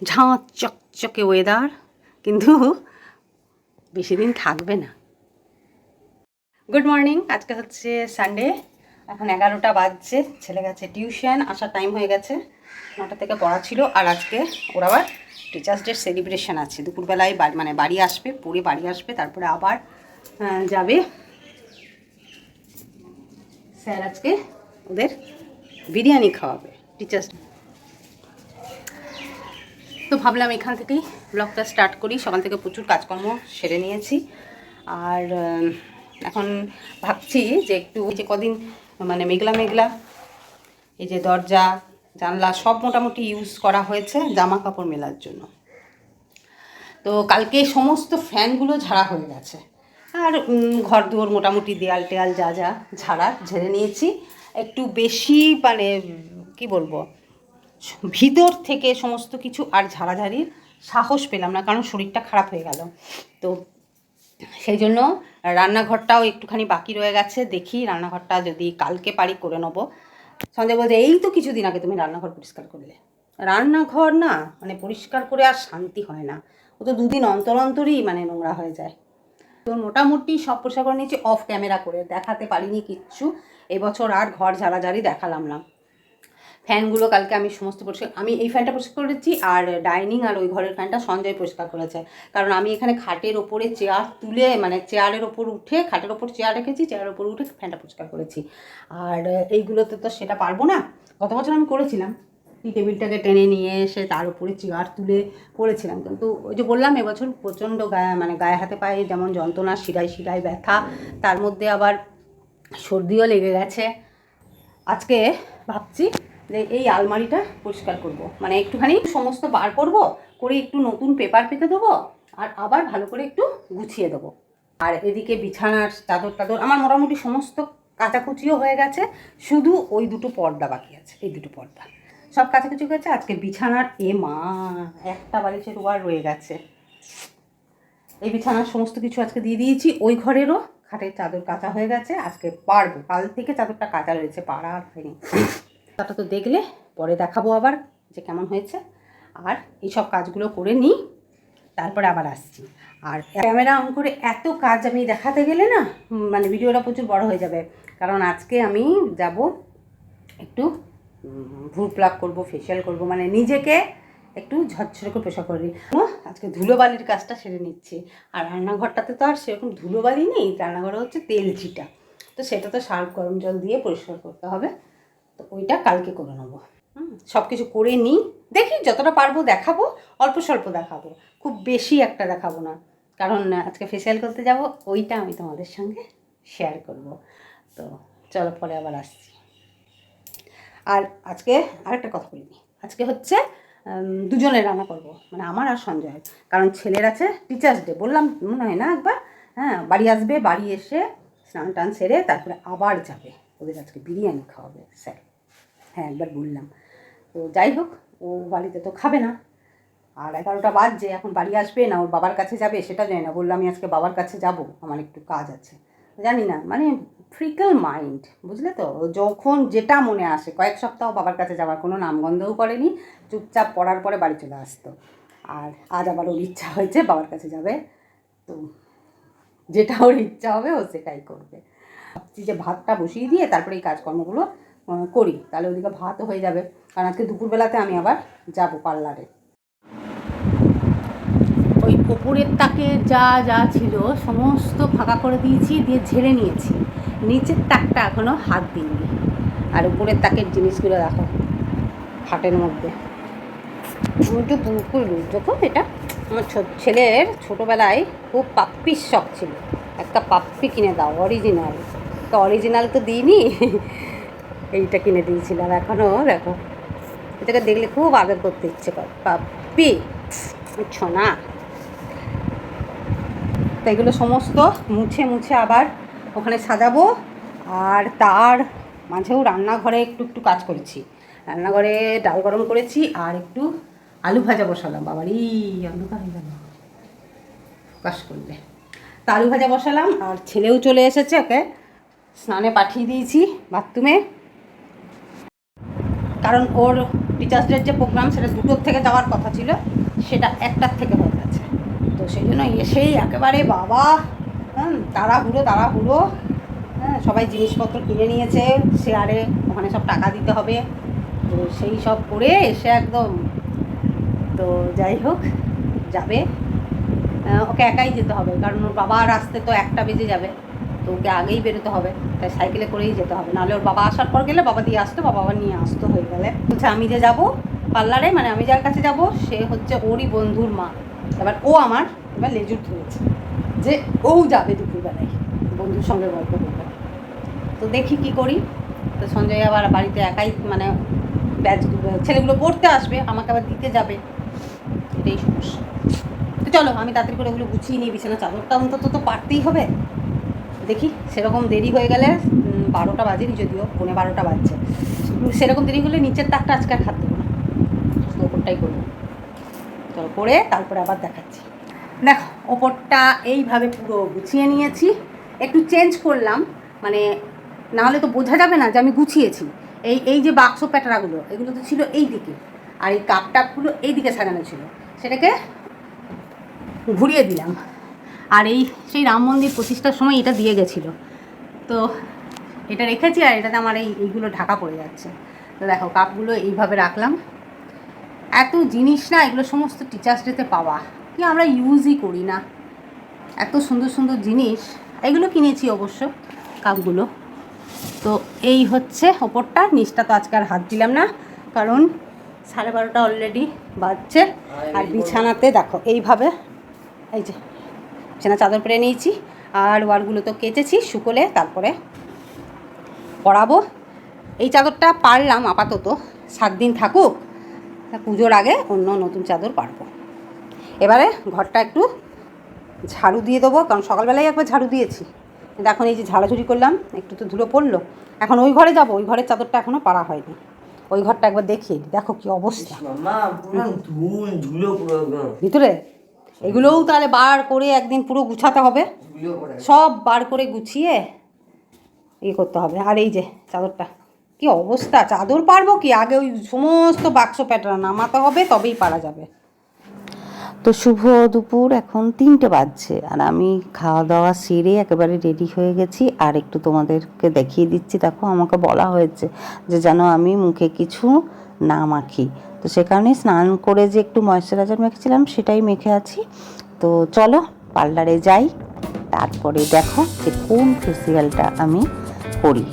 ঝাঁচ চকচকে ওয়েদার কিন্তু বেশি দিন থাকবে না। গুড মর্নিং আজকে হচ্ছে সানডে এখন এগারোটা বাজছে, ছেলে গেছে টিউশন আসার টাইম হয়ে গেছে, নটা থেকে পড়া ছিল, আর আজকে ওর আবার টিচার্স ডে সেলিব্রেশন আছে। দুপুরবেলায় বাড়ি মানে বাড়ি আসবে, পড়ে বাড়ি আসবে, তারপরে আবার যাবে। স্যার আজকে ওদের বিরিয়ানি খাওয়াবে টিচার্স তো ভাবলাম এখান থেকেই ব্লগটা স্টার্ট করি। সকাল থেকে প্রচুর কাজকর্ম সেরে নিয়েছি। আর এখন ভাবছি যে একটু যে কদিন মানে মেঘলা মেঘলা, এই যে দরজা, জানলা সব মোটামুটি ইউজ করা হয়েছে জামা কাপড় মেলার জন্য। তো কালকে সমস্ত ফ্যানগুলো ঝাড়া হয়ে গেছে। আর ঘর দুয়ার মোটামুটি দেয়াল টেয়াল যা যা ঝাড়া, ঝেড়ে নিয়েছি। একটু বেশি মানে কি বলব ভিতর থেকে সমস্ত কিছু আর ঝাড়াঝাড়ির সাহস পেলাম না, কারণ শরীরটা খারাপ হয়ে গেল। তো সেই জন্য রান্নাঘরটাও একটুখানি বাকি রয়ে গেছে, দেখি রান্নাঘরটা যদি কালকে পারি করে নেব। সঞ্জয় বলছে, এই তো কিছুদিন আগে তুমি রান্নাঘর পরিষ্কার করলে। রান্নাঘর না মানে পরিষ্কার করে আর শান্তি হয় না। ও তো দুদিন অন্তর অন্তরই মানে নোংরা হয়ে যায়। তো মোটামুটি সব পরিষ্কার করে নিয়েছি অফ ক্যামেরা করে, দেখাতে পারিনি কিচ্ছু। এবছর আর ঘর ঝাড়াঝাড়ি দেখালাম না। ফ্যানগুলো কালকে আমি সমস্ত পরিষ্কার, আমি এই ফ্যানটা পরিষ্কার করেছি আর ডাইনিং আর ওই ঘরের ফ্যানটা সঞ্জয় পরিষ্কার করেছে। কারণ আমি এখানে খাটের ওপরে চেয়ার তুলে মানে চেয়ারের ওপর উঠে, খাটের ওপর চেয়ার রেখেছি, চেয়ারের ওপর উঠে ফ্যানটা পরিষ্কার করেছি। আর এইগুলোতে তো সেটা পারব না। গত বছর আমি করেছিলাম। টি টেবিলটাকে টেনে নিয়ে এসে তার উপরে চেয়ার তুলে করেছিলাম। কিন্তু ওই যে বললাম, এবছর প্রচণ্ড গায়ে মানে গায়ে হাতে পায়ে যেমন যন্ত্রণা, শিরায় শিরায় ব্যথা, তার মধ্যে আবার সর্দিও লেগে গেছে। আজকে ভাবছি যে এই আলমারিটা পরিষ্কার করব। মানে একটুখানি সমস্ত বার করব, করে একটু নতুন পেপার পেতে দেবো, আর আবার ভালো করে একটু গুছিয়ে দেবো। আর এদিকে বিছানার চাদর টাদর, আমার মোটামুটি সমস্ত কাচাকুচিও হয়ে গেছে, শুধু ওই দুটো পর্দা বাকি আছে, এই দুটো পর্দা। সব হয়ে গেছে, আজকে বিছানার, এ মা, একটা বালিশের ওয়ার রয়ে গেছে। এই বিছানার সমস্ত কিছু আজকে দিয়ে দিয়েছি, ওই ঘরেরও খাটের চাদর কাঁচা হয়ে গেছে, আজকে পারব। কাল থেকে চাদরটা কাঁচা রয়েছে পাড়া আর হয়নি। তাটা তো দেখলে, পরে দেখাবো আবার যে কেমন হয়েছে। আর এই সব কাজগুলো করে নিই, তারপরে আবার আসছি। আর ক্যামেরা অন করে এত কাজ আমি দেখাতে গেলে না মানে ভিডিওটা প্রচুর বড় হয়ে যাবে। কারণ আজকে আমি যাব একটু ভুল প্লাক করব ফেশিয়াল করব মানে নিজেকে একটু ঝরঝরে করে পেশা করি আজকে ধুলোবালির কাজটা সেরে নিচ্ছি। আর রান্নাঘরটাতে তো আর সেরকম ধুলোবালি নেই, রান্নাঘরে হচ্ছে তেল চিটা তো সেটা তো সার্ফ গরম জল দিয়ে পরিষ্কার করতে হবে। তো ওইটা কালকে করে নেব। হুম সব কিছু করে নিই। দেখি যতটা পারব দেখাবো, অল্প স্বল্প দেখাবো। খুব বেশি একটা দেখাবো না। কারণ আজকে ফেসিয়াল করতে যাব, ওইটা আমি তোমাদের সঙ্গে শেয়ার করব। তো চলো পরে আবার আসছি। আর আজকে আরেকটা কথা বলিনি আজকে হচ্ছে দুজনে রান্না করব। মানে আমার আর সঞ্জয়ের। কারণ ছেলের আছে টিচার্স ডে বললাম, মনে হয় না একবার? হ্যাঁ বাড়ি আসবে, বাড়ি এসে স্নান টান সেরে তারপরে আবার যাবে। ওদের আজকে বিরিয়ানি খাওয়াবে, স্যার। হ্যাঁ একবার বললাম। তো যাই হোক, ও বাড়িতে তো খাবে না। আর এগারোটা বাজছে এখন বাড়ি আসবে না, ওর বাবার কাছে যাবে, সেটা জানি না। বললাম আমি আজকে বাবার কাছে যাব, আমার একটু কাজ আছে। জানি না মানে ফ্রিকল মাইন্ড, বুঝলে তো? যখন যেটা মনে আসে, কয়েক সপ্তাহ বাবার কাছে যাওয়ার, কোনো নামগন্ধও করেনি, চুপচাপ পড়ার পরে বাড়ি চলে আসতো। আর আজ আবার ওর ইচ্ছা হয়েছে বাবার কাছে যাবে, তো যেটা ওর ইচ্ছা হবে ও সেটাই করবে। ভাবছি যে ভাতটা বসিয়ে দিয়ে তারপরে এই কাজকর্মগুলো করি। তাহলে ওদিকে ভাতও হয়ে যাবে। কারণ আজকে দুপুরবেলাতে আমি আবার যাব পার্লারে। ওই ওপরের তাকে যা যা ছিল সমস্ত ফাঁকা করে দিয়েছি, দিয়ে ঝেড়ে নিয়েছি। নিচের তাকটা এখনও হাত দিইনি। আর উপরের তাকের জিনিসগুলো দেখো, খাটের মধ্যে। একটু পুরো যখন এটা। আমার ছেলের ছোটোবেলায় খুব পাপ্পির শখ ছিল। একটা পাপ্পি কিনে দাও অরিজিনাল তো অরিজিনাল তো দিইনি এইটা কিনে দিয়েছিলাম এখনও দেখো। এটাকে দেখলে খুব আদর করতে ইচ্ছে কর। করে পাপ্পি ছোনা তো এগুলো সমস্ত মুছে মুছে আবার ওখানে সাজাবো, আর তার মাঝেও রান্নাঘরে একটু একটু কাজ করেছি। রান্নাঘরে ডাল গরম করেছি আর একটু আলু ভাজা বসালাম। বাবারই অন্ধকার হয়ে গেল। প্রকাশ করলে। তা আলু ভাজা বসালাম আর ছেলেও চলে এসেছে, ওকে স্নানে পাঠিয়ে দিয়েছি বাথরুমে। কারণ ওর টিচার্স ডের যে প্রোগ্রাম সেটা দুটোর থেকে যাওয়ার কথা ছিল, সেটা একটার থেকে হয়ে গেছে। তো সেই জন্য এসেই একেবারে বাবা হ্যাঁ তাড়াহুড়ো তাড়াহুড়ো হ্যাঁ সবাই জিনিসপত্র কিনে নিয়েছে শেয়ারে ওখানে সব টাকা দিতে হবে। তো সেই সব করে এসে একদম, তো যাই হোক, যাবে। ওকে একাই যেতে হবে, কারণ ওর বাবার আসতে তো একটা বেজে যাবে। তো ওকে আগেই বেরোতে হবে, তাই সাইকেলে করেই যেতে হবে। নাহলে ওর বাবা আসার পর গেলে বাবা দিয়ে আসতো, বাবা আবার নিয়ে আসতো হয়ে গেলে। বলছে, আমি যে যাব পার্লারে মানে আমি যার কাছে যাব, সে হচ্ছে ওরই বন্ধুর মা। এবার ও আমার, এবার লেজুর ধরেছে যে ও যাবে দুপুরবেলায়, বন্ধুর সঙ্গে গল্প করবে। তো দেখি কি করি। তো সঞ্জয় আবার বাড়িতে একাই মানে ব্যাচ, ছেলেগুলো পড়তে আসবে, আমাকে আবার দিতে যাবে। এটাই সমস্যা। তো চলো, আমি তাড়াতাড়ি করে ওগুলো গুছিয়ে নিই, বিছানা চাদরটা অন্তত তো পারতেই হবে। দেখি, সেরকম দেরি হয়ে গেলে বারোটা বাজেনি যদিও, পৌনে বারোটা বাজছে। সেরকম দেরি হলে নিচের তাকটা আজকে আর খাত দেবো না। ওপরটাই করব। চলো করে তারপরে আবার দেখাচ্ছি। দেখো, ওপরটা এইভাবে পুরো গুছিয়ে নিয়েছি। একটু চেঞ্জ করলাম মানে নাহলে তো বোঝা যাবে না যে আমি গুছিয়েছি। এই এই যে বাক্স প্যাটারাগুলো, এগুলো তো ছিল এই দিকে। আর এই কাপ টাপগুলো এই দিকে সাজানো ছিল। সেটাকে ঘুরিয়ে দিলাম। আর এই সেই রাম মন্দির প্রতিষ্ঠার সময় এটা দিয়ে গেছিল। তো এটা রেখেছি আর এটাতে আমার এই এইগুলো ঢাকা পড়ে যাচ্ছে। তো দেখো কাপগুলো এইভাবে রাখলাম। এত জিনিস না এগুলো সমস্ত টিচার্স ডেতে পাওয়া। কি আমরা ইউজই করি না। এত সুন্দর সুন্দর জিনিস। এগুলো কিনেছি অবশ্য কাপগুলো। তো এই হচ্ছে ওপরটা। নিচটা তো আজকে আর হাত দিলাম না কারণ সাড়ে বারোটা অলরেডি বাজছে। আর বিছানাতে দেখো এইভাবে এই যে বিছানা চাদর পেরে নিয়েছি আর ওয়ারগুলো তো কেচেছি শুকোলে তারপরে পরাবো। এই চাদরটা পারলাম আপাতত সাত দিন থাকুক পুজোর আগে অন্য নতুন চাদর পারব। এবারে ঘরটা একটু ঝাড়ু দিয়ে দেবো কারণ সকালবেলায় একবার ঝাড়ু দিয়েছি। কিন্তু এখন এই যে ঝাড়াঝুড়ি করলাম একটু তো ধুলো পড়ল। এখন ওই ঘরে যাব ওই ঘরের চাদরটা এখনও পারা হয়নি। ওই ঘরটা একবার দেখিয়ে। দেখো কি অবস্থা। ভিতরে? এগুলোও তাহলে বার করে একদিন পুরো গুছাতে হবে। সব বার করে গুছিয়ে ইয়ে করতে হবে। আর এই যে চাদরটা কি অবস্থা? চাদর পারব কি? আগে ওই সমস্ত বাক্স প্যাটার্ন নামাতে হবে তবেই পারা যাবে। তো শুভ দুপুর এখন তিনটে বাজছে আর আমি খাওয়া দাওয়া সেরে একেবারে রেডি হয়ে গেছি। আর একটু তোমাদেরকে দেখিয়ে দিচ্ছি দেখো আমাকে বলা হয়েছে যে যেন আমি মুখে কিছু না মাখি। তো সে কারণে স্নান করে যে একটু ময়শ্চারাইজার মেখেছিলাম, সেটাই মেখে আছি। তো চলো পার্লারে যাই, তারপরে দেখো যে কোন ফেসিয়ালটা আমি করি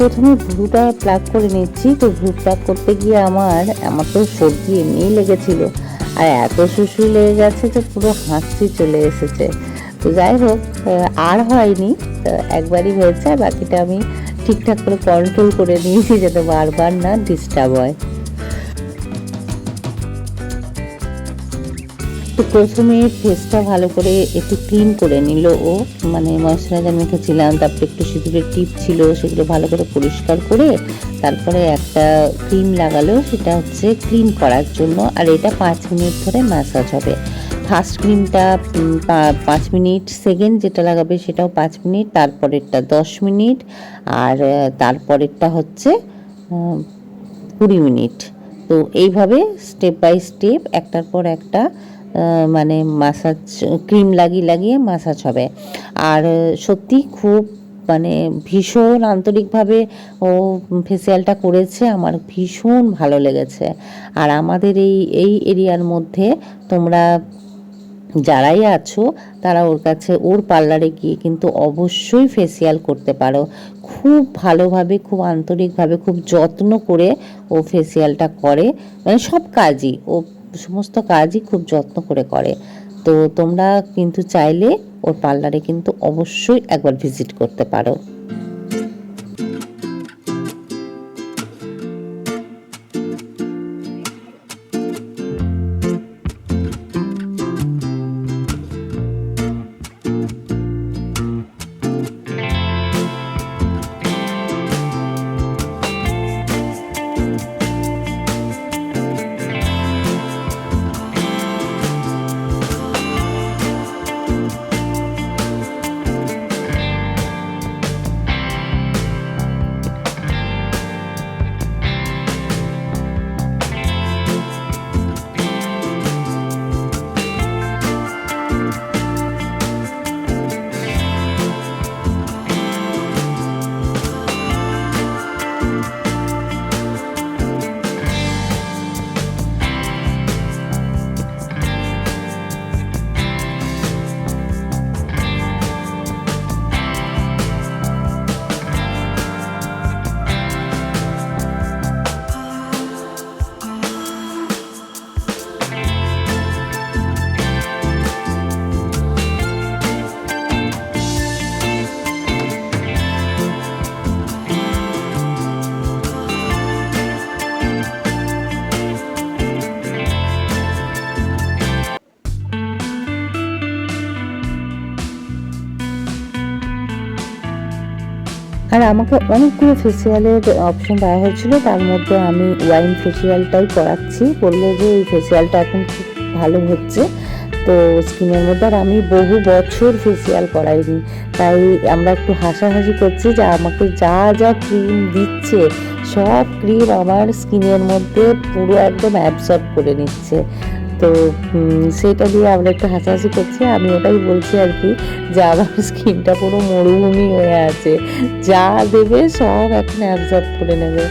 প্রথমে ভ্রুটা প্লাগ করে নিচ্ছি। তো ভ্রু প্লাগ করতে গিয়ে আমার আমার তো সর্দি এমনিই লেগেছিল। আর এত শুশুই লেগে গেছে যে পুরো হাঁচি চলে এসেছে। তো যাই হোক আর হয়নি। একবারই হয়েছে, বাকিটা আমি ঠিকঠাক করে কন্ট্রোল করে নিয়েছি যাতে বারবার না ডিস্টার্ব হয়। তো প্রথমে ফেসটা ভালো করে একটু ক্লিন করে নিল ও। মানে ময়শ্চারাইজার মেখেছিলাম, তারপরে একটু সিঁদুরের টিপ ছিল, সেগুলো ভালো করে পরিষ্কার করে তারপরে একটা ক্রিম লাগালো, সেটা হচ্ছে ক্লিন করার জন্য। আর এটা পাঁচ মিনিট ধরে ম্যাসাজ হবে। ফার্স্ট ক্রিমটা পাঁচ মিনিট সেকেন্ড যেটা লাগাবে সেটাও পাঁচ মিনিট, তারপরেরটা দশ মিনিট, আর তারপরেরটা হচ্ছে কুড়ি মিনিট। তো এইভাবে স্টেপ বাই স্টেপ একটার পর একটা মানে মাসাজ ক্রিম লাগিয়ে লাগিয়ে মাসাজ হবে। আর সত্যি খুব মানে ভীষণ আন্তরিকভাবে ও ফেসিয়ালটা করেছে, আমার ভীষণ ভালো লেগেছে। আর আমাদের এই এই এরিয়ার মধ্যে তোমরা যারাই আছো, তারা ওর কাছে, ওর পার্লারে গিয়ে কিন্তু অবশ্যই ফেসিয়াল করতে পারো। খুব ভালোভাবে, খুব আন্তরিকভাবে, খুব যত্ন করে ও ফেসিয়ালটা করে। মানে সব কাজই ও সমস্ত কাজই খুব যত্ন করে করে। তো তোমরা কিন্তু চাইলে ওর পার্লারে কিন্তু অবশ্যই একবার ভিজিট করতে পারো। আর আমাকে অনেকগুলো ফেসিয়ালের অপশন দেওয়া হয়েছিল। তার মধ্যে আমি ওয়াইন ফেসিয়ালটাই করাচ্ছি বলল যে এই ফেসিয়ালটা এখন খুব ভালো হচ্ছে। তো স্কিনের মধ্যে আর আমি বহু বছর ফেসিয়াল করাইনি তাই আমরা একটু হাসাহাসি করছি যে আমাকে যা যা ক্রিম দিচ্ছে, সব ক্রিম আমার স্কিনের মধ্যে পুরো একদম অ্যাবসর্ব করে নিচ্ছে। তো সেটা দিয়ে আমরা একটু হাসাহাসি করছি। আমি ওটাই বলছি আর কি, যে আমার স্কিনটা পুরো মরুভূমি হয়ে আছে। যা দেবে সব এখন অ্যাবজর্ব করে নেবে।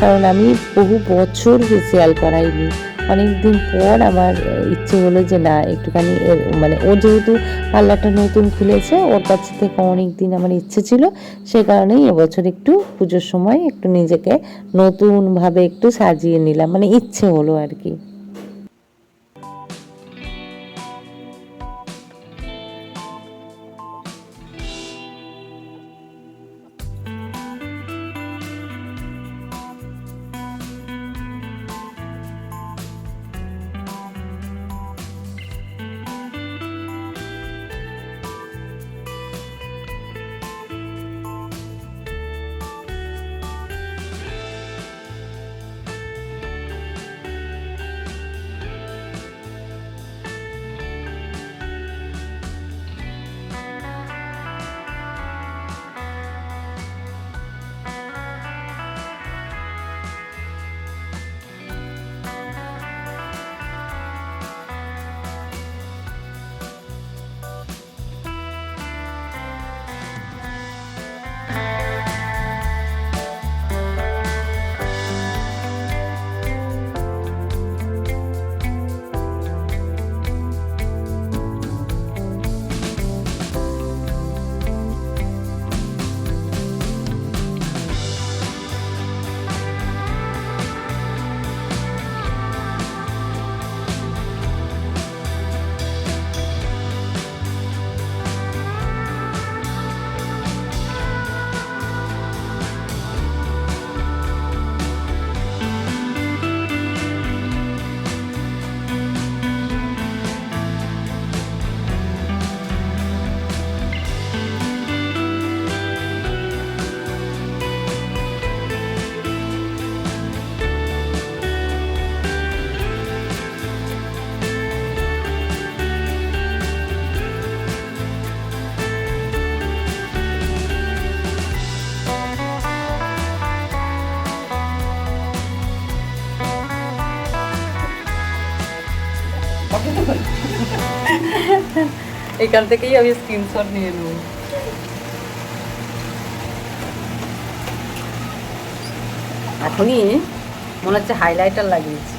কারণ আমি বহু বছর ফেসিয়াল করাইনি অনেক দিন পর আমার ইচ্ছে হলো যে না, একটুখানি মানে ও যেহেতু পার্লারটা নতুন খুলেছে, ওর কাছ থেকে অনেক দিন আমার ইচ্ছে ছিল, সে কারণেই এবছর একটু পুজোর সময় একটু নিজেকে নতুনভাবে একটু সাজিয়ে নিলাম। মানে ইচ্ছে হলো আর কি। এখান থেকেই আমি স্ক্রিনশট নিয়ে নেব এখনই মনে হচ্ছে হাইলাইটার লাগিয়েছি।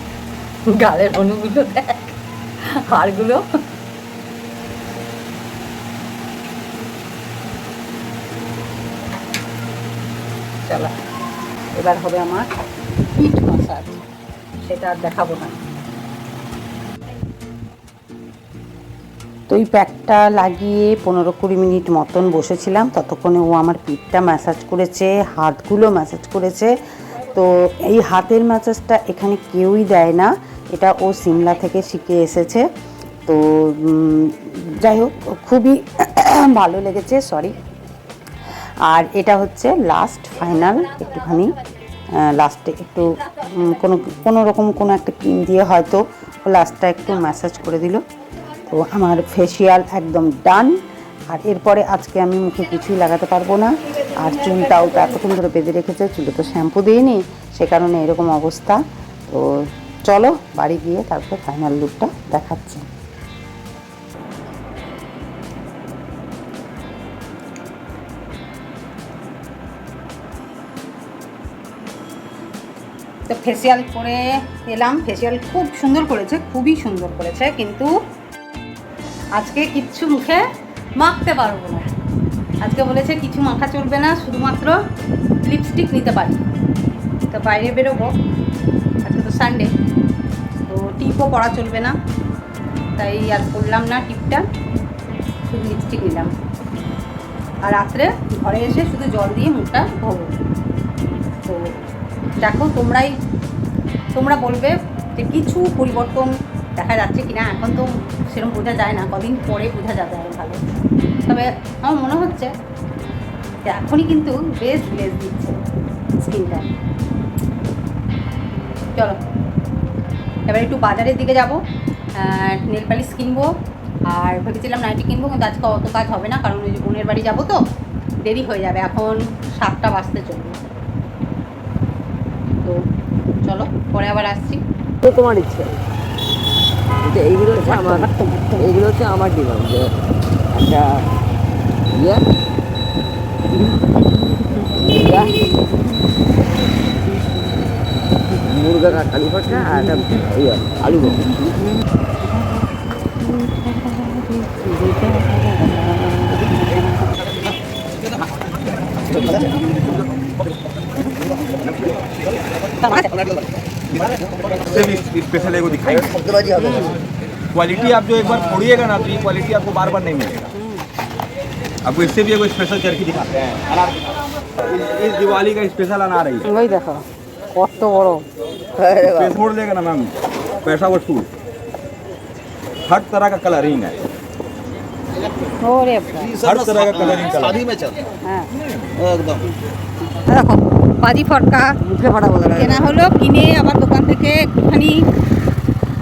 গালের অনুগুলো দেখ। হাড়গুলো। চলা, এবার হবে আমার পিঠ মাসাজ সেটা আর দেখাবো না। তো এই প্যাকটা লাগিয়ে পনেরো কুড়ি মিনিট মতন বসেছিলাম। ততক্ষণে ও আমার পিঠটা ম্যাসাজ করেছে, হাতগুলো ম্যাসাজ করেছে। তো এই হাতের ম্যাসাজটা এখানে কেউই দেয় না। এটা ও সিমলা থেকে শিখে এসেছে। তো যাই হোক, খুবই ভালো লেগেছে সরি আর এটা হচ্ছে লাস্ট ফাইনাল একটুখানি। লাস্টে একটু কোনো কোনো রকম কোনো একটা ক্রিম দিয়ে হয়তো লাস্টটা একটু ম্যাসাজ করে দিল। তো আমার ফেসিয়াল একদম ডান আর এরপরে আজকে আমি মুখে কিছুই লাগাতে পারব না। আর চুলটাও তো এতক্ষণ ধরে বেঁধে রেখেছে, চুলে তো শ্যাম্পু দিইনি, সে কারণে এরকম অবস্থা। তো চলো বাড়ি গিয়ে তারপর ফাইনাল লুকটা দেখাচ্ছি। তো ফেসিয়াল করে এলাম। ফেসিয়াল খুব সুন্দর করেছে, খুবই সুন্দর করেছে, কিন্তু আজকে কিচ্ছু মুখে মাখতে পারব না। আজকে বলেছে কিছু মাখা চলবে না, শুধুমাত্র লিপস্টিক নিতে পারি। তো বাইরে বেরোবো। আজকে তো সানডে তো টিপও পরা চলবে না। তাই আর করলাম না টিপটা, শুধু লিপস্টিক নিলাম। আর রাত্রে ঘরে এসে শুধু জল দিয়ে মুখটা ধোবো। তো দেখো তোমরাই, তোমরা বলবে যে কিছু পরিবর্তন দেখা যাচ্ছে কিনা, এখন তো সেরকম বোঝা যায় না, কদিন পরে বোঝা যাবে আরও ভালো। তবে আমার মনে হচ্ছে যে এখনই কিন্তু বেশ গ্লেজ দিচ্ছে স্কিনটা চলো, এবার একটু বাজারের দিকে যাব নেল পালিশ কিনবো, আর ভেবেছিলাম নাইটি কিনবো, কিন্তু আজকে অত কাজ হবে না, কারণ ওই যে বোনের বাড়ি যাব তো, দেরি হয়ে যাবে, এখন সাতটা বাজতে চলবে। তো চলো, পরে আবার আসছি। তো তোমার ইচ্ছে। কিন্তু এইগুলো হচ্ছে আমার, এইগুলো হচ্ছে আমার ডিমান্ড যে একটা ইয়ে মুরগা কালি ফটকা আর একটা ইয়ে আলু। से भी स्पेशल एगो दिखाएंगे শব্দবাজি হবে না। क्वालिटी आप जो एक बार फोड़िएगा ना तो ये क्वालिटी आपको बार बार नहीं मिलेगा आपको इससे भी एगो स्पेशल चरखी दिखाते हैं अनार इस- इस दिवाली का स्पेशल अनार है ये। ওই দেখো কত বড় আরে বাবা। पे छोड़ देगा ना मैम पैसा वसूल हर तरह का कलरिंग है ওরে हर तरह का कलरिंग शादी में चल হ্যাঁ एकदम দেখো বাজি ফটকা। কেনা হলো কিনে আবার দোকান থেকে একটুখানি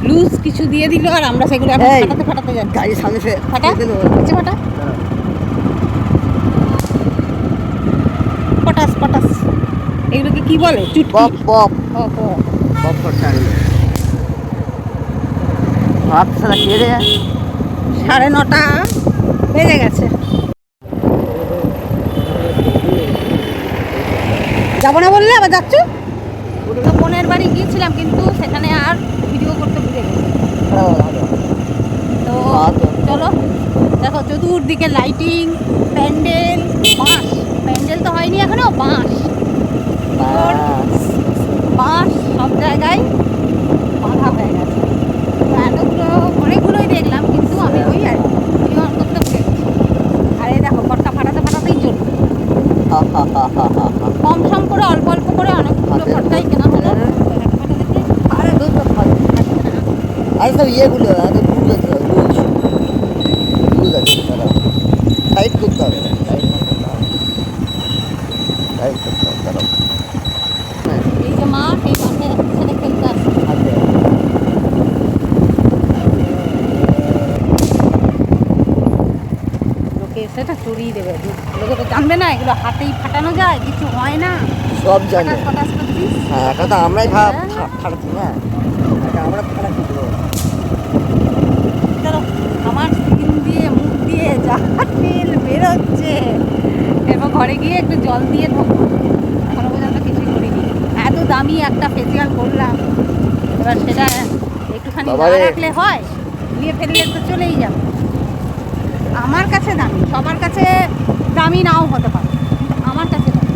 লুজ কিছু দিয়ে দিল আর আমরা সেগুলো ফাটাতে ফাটাতে যাচ্ছি। গাড়ির সামনে ফাটা? হচ্ছে ফাটা? পটাস পটাস এগুলোকে কি বলে? চুটকি। পপ ও, ও। পপ ফটকা এগুলো। সারা কে রে সাড়ে নটা বেজে গেছে। যাব না বললে আবার যাচ্ছ? তো বোনের বাড়ি গিয়েছিলাম কিন্তু সেখানে আর ভিডিও করতে ভুলে গেছি। তো। চলো দেখো চতুর্দিকে লাইটিং প্যান্ডেল বাঁশ। প্যান্ডেল তো হয়নি এখনও বাঁশ। বাঁশ। সব জায়গায় বাঁধা হয়ে গেছে। এতগুলো অনেকগুলোই দেখলাম কিন্তু আমি ওই আর ভিডিও অন করতে ভুলে গেছি। আর এই দেখো ফটকা ফাটাতে ফাটাতেই চলবে সম করে অল্প অল্প করে অনেকগুলো খরচাই কেনা হলো। আরে সব ইয়েগুলো আরে দুধ আছে দুধ দুধ আছে দাঁড়াও টাইট করতে হবে টাইট করতে হবে টাইট করতে হবে দাঁড়াও এই যে মাঠ এই মাঠে ছেলে খেলতে আসে হাতে লোকে সেটা চড়িয়ে দেবে। লোকে তো জানবে না এগুলো হাতেই ফাটানো যায় কিছু হয় না। সব জানে হ্যাঁ এটা তো আমরাই ফা- হ্যাঁ। ফাটাচ্ছি না? এটা আমরা ফাটাচ্ছি চলো আমার স্কিন দিয়ে মুখ দিয়ে যা তেল বেরোচ্ছে। এবার ঘরে গিয়ে একটু জল দিয়ে ঢোকবো এখনও পর্যন্ত কিছুই করিনি। এত দামি একটা ফেসিয়াল করলাম। এবার সেটা একটুখানি রাখলে হয় নিয়ে ফেললে তো চলেই যাবে। আমার কাছে দামি, সবার কাছে দামি নাও হতে পারে আমার কাছে দামি।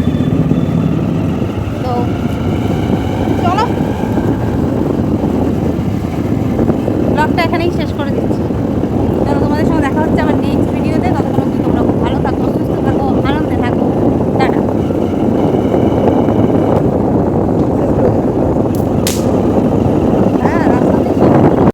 তো চলো। ব্লগটা এখানেই শেষ করে দিচ্ছি। তাহলে তোমাদের সঙ্গে দেখা হচ্ছে আমার নেক্সট ভিডিওতে তাদের